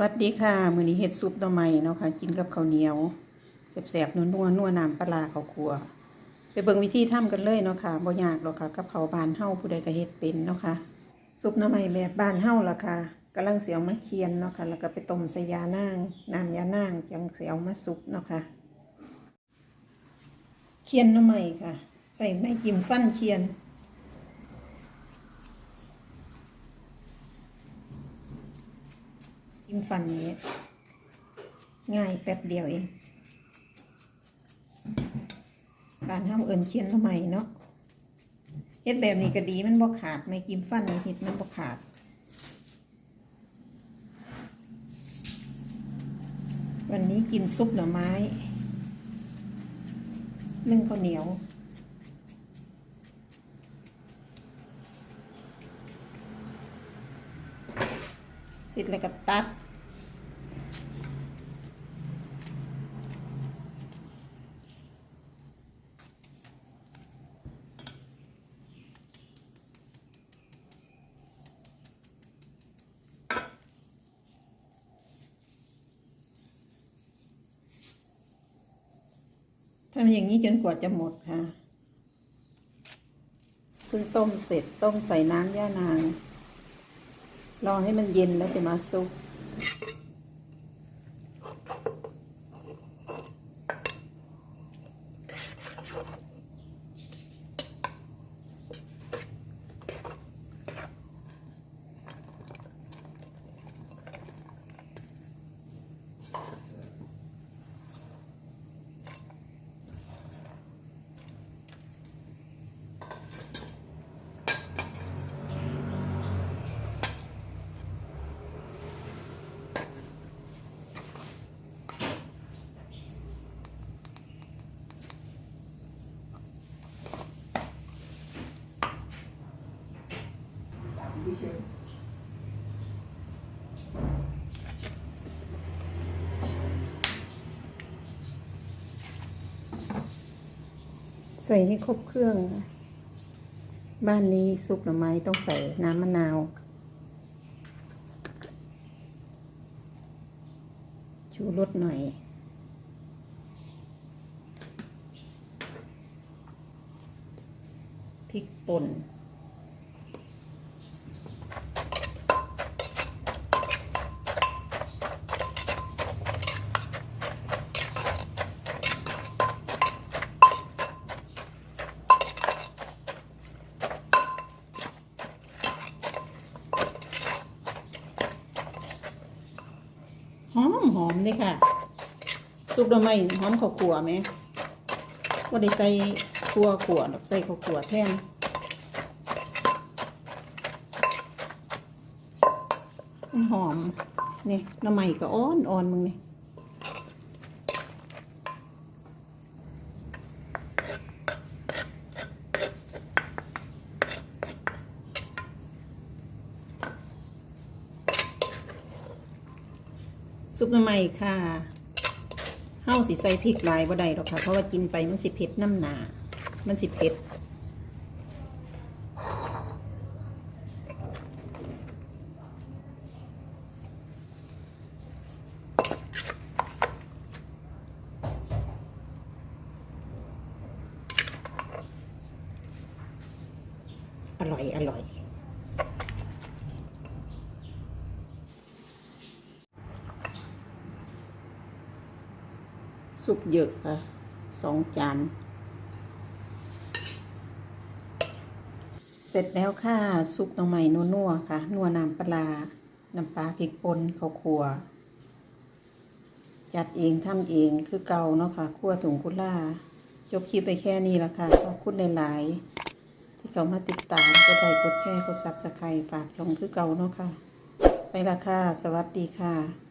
วัสดีค่ะมื้อนี้เฮ็ดซุปหน่อไม้เนาะค่ะ กินกับข้าวเหนียวแซ่บๆนัวๆนัวน้ำปลาข้าวคั่วไปเบิ่งวิธีทำกันเลยเนาะค่ะบ่ยากหรอกค่ะ กับข้าวบ้านเฮาผู้ใดก็เฮ็ดเป็นเนาะค่ะซุปหน่อไม้แบบบ้านเฮาล่ะค่ะกำลังเสิเอามาเคียนเนาะค่ะ แล้วก็ไปต้มใส่ยานางน้ำยานางจังเสิเอามาซุปเนาะค่ะเคียนหน่อไม้ค่ะ ใส่ไม้จิ้มฟันเคียน จิ้มฟันนี้ ง่ายแป๊บเดียวเอง การทำเอิญเคียนทำไมเนาะเฮ็ดแบบนี้ก็ดีมันบ่ขาดไม่กิมฟันเฮ็ดมันบ่ขาด วันนี้กินซุปหน่อไม้นึ่งข้าวเหนียวเสร็จแล้วก็ตัด ทำอย่างนี้จนกว่าจะหมดค่ะเพิ่งต้มเสร็จต้มใส่น้ำย่านาง รอให้มันเย็นแล้วจะมาซุป ใส่ให้ครบเครื่อง บ้านนี้ซุปหน่อไม้ต้องใส่น้ำมะนาว ชูรสหน่อย พริกป่น มหอมเลยค่ะ ซุปหน่อไม้หอมข้าวขัวไหมว่าได้ใส่ขัวขัวดอกใส่ข้าวขัวแทนมันหอมนี่หน่อไม้ก็อ่อนอ่อนมึงนี่ ซุปหน่อไม้ค่ะเฮาสิใส่พริกลายบ่ได้หรอกค่ะ เพราะว่ากินไปมันสิเผ็ดน้ำหนา มันสิเผ็ดอร่อย อร่อย ซุปเยอะค่ะสองจาน เสร็จแล้วค่ะซุปหน่อไม้นัวๆค่ะ นัวน้ำปลา น้ำปลาพริกป่นข้าวคั่วจัดเองทำเองคือเก่าเนาะค่ะคั่วถุงกุล่าจบคลิปไปแค่นี้ละค่ะ ขอบคุณหลายๆที่เขามาติดตามกดไลค์กดแชร์กดซับสไครต์ฝากช่องคือเก่าเนาะค่ะ ไปละค่ะ สวัสดีค่ะ